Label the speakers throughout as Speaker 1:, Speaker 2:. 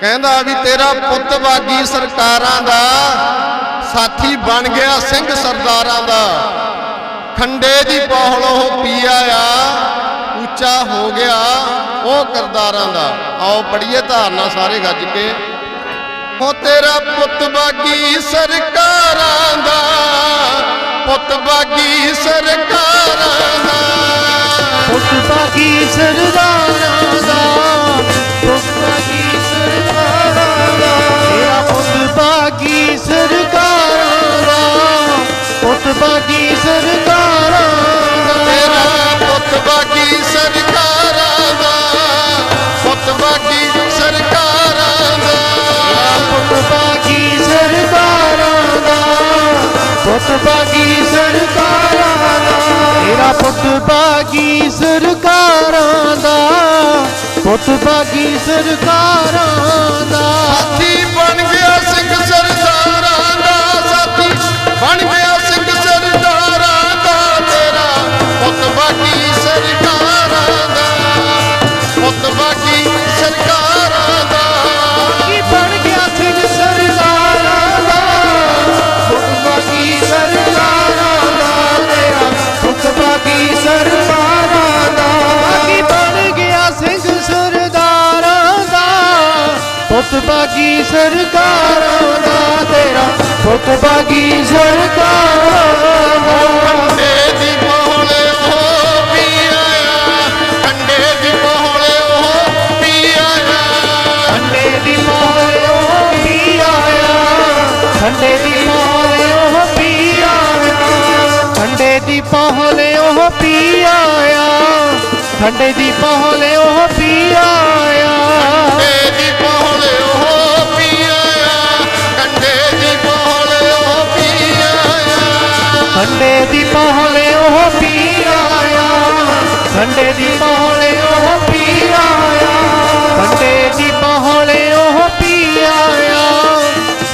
Speaker 1: ਕਹਿੰਦਾ ਵੀ ਤੇਰਾ ਪੁੱਤ ਬਾਗੀ ਸਰਕਾਰਾਂ ਦਾ ਸਾਥੀ ਬਣ ਗਿਆ ਸਿੰਘ ਸਰਦਾਰਾਂ ਦਾ। ਖੰਡੇ ਦੀ ਪੌਹਲ ਉਹ ਪੀਆ ਆ, ਉੱਚਾ ਹੋ ਗਿਆ ਉਹ ਕਰਦਾਰਾਂ ਦਾ। ਆਓ ਪੜੀਏ ਧਾਰਨਾ ਸਾਰੇ ਗੱਜ ਕੇ। ਹੋ ਤੇਰਾ ਪੁੱਤ ਬਾਗੀ ਸਰਕਾਰਾਂ ਦਾ, ਪੁੱਤ ਬਾਗੀ ਸਰਕਾਰਾਂ ਦਾ।
Speaker 2: ਪੁੱਤ ਬਾਗੀ ਸਰਦਾਰਾਂ ਪੁੱਤ ਬਾਗੀ ਸਰਕਾਰਾਂ ਦਾ।
Speaker 1: ਤੇਰਾ ਪੁੱਤ ਬਾਗੀ ਸਰਕਾਰਾਂ ਦਾ। ਪੁੱਤ ਬਾਗੀ ਸਰਕਾਰਾਂ ਦਾ।
Speaker 2: ਪੁੱਤ ਬਾਗੀ ਸਰਕਾਰਾਂ ਦਾ ਤੇਰਾ ਪੁੱਤ ਬਾਗੀ ਸਰਕਾਰਾਂ
Speaker 1: ਕੰਡੇ ਦੀ ਪੋਹਲੇ ਉਹ ਪੀ ਆਇਆ ਕੰਡੇ ਦੀ ਉਹ ਪੀ ਆਇਆ
Speaker 2: ਠੰਡੇ ਦੀ ਮੋਹਰੇ ਉਹ ਪੀ ਆਇਆ ਦੀ ਮੋਹਰੇ ਉਹ ਪੀ ਆਇਆ ਠੰਡੇ ਦੀ ਪੋਹਲੇ ਉਹ ਪੀ ਆਇਆ ਠੰਡੇ ਦੀ ਪੋਹਲੇ ਉਹ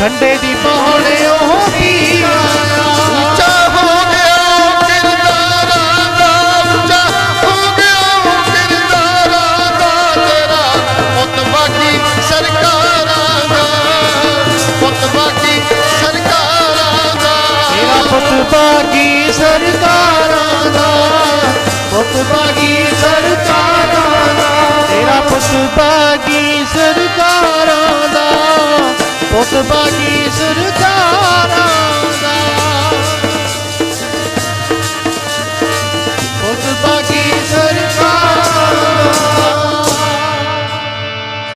Speaker 2: ਠੰਡੇ ਦੀ ਪੋਹਲੇ ਉਹ ਪੀ ਆਇਆ
Speaker 1: ਉੱਚਾ ਹੋ ਗਿਆ ਕਿਰਦਾਰਾਂ ਦਾ ਉੱਚਾ ਹੋ ਗਿਆ ਕਿਰਦਾਰਾਂ ਦਾ ਤੇਰਾ ਪੁੱਤ ਬਾਗੀ ਸਰਕਾਰਾਂ ਦਾ ਪੁੱਤ ਬਾਗੀ ਸਰਕਾਰਾਂ ਦਾ।
Speaker 2: ਤੇਰਾ ਪੁੱਤ ਬਾਗੀ ਸਰਕਾਰਾਂ ਦਾ ਪੁੱਤ ਬਾਗੀ ਸਰਕਾਰਾਂ ਦਾ। ਤੇਰਾ ਪੁੱਤ ਬਾਗੀ ਸਰਕਾਰਾਂ ਦਾ ਪੁੱਤ ਬਾਗੀ ਸਰਕਾਰਾਂ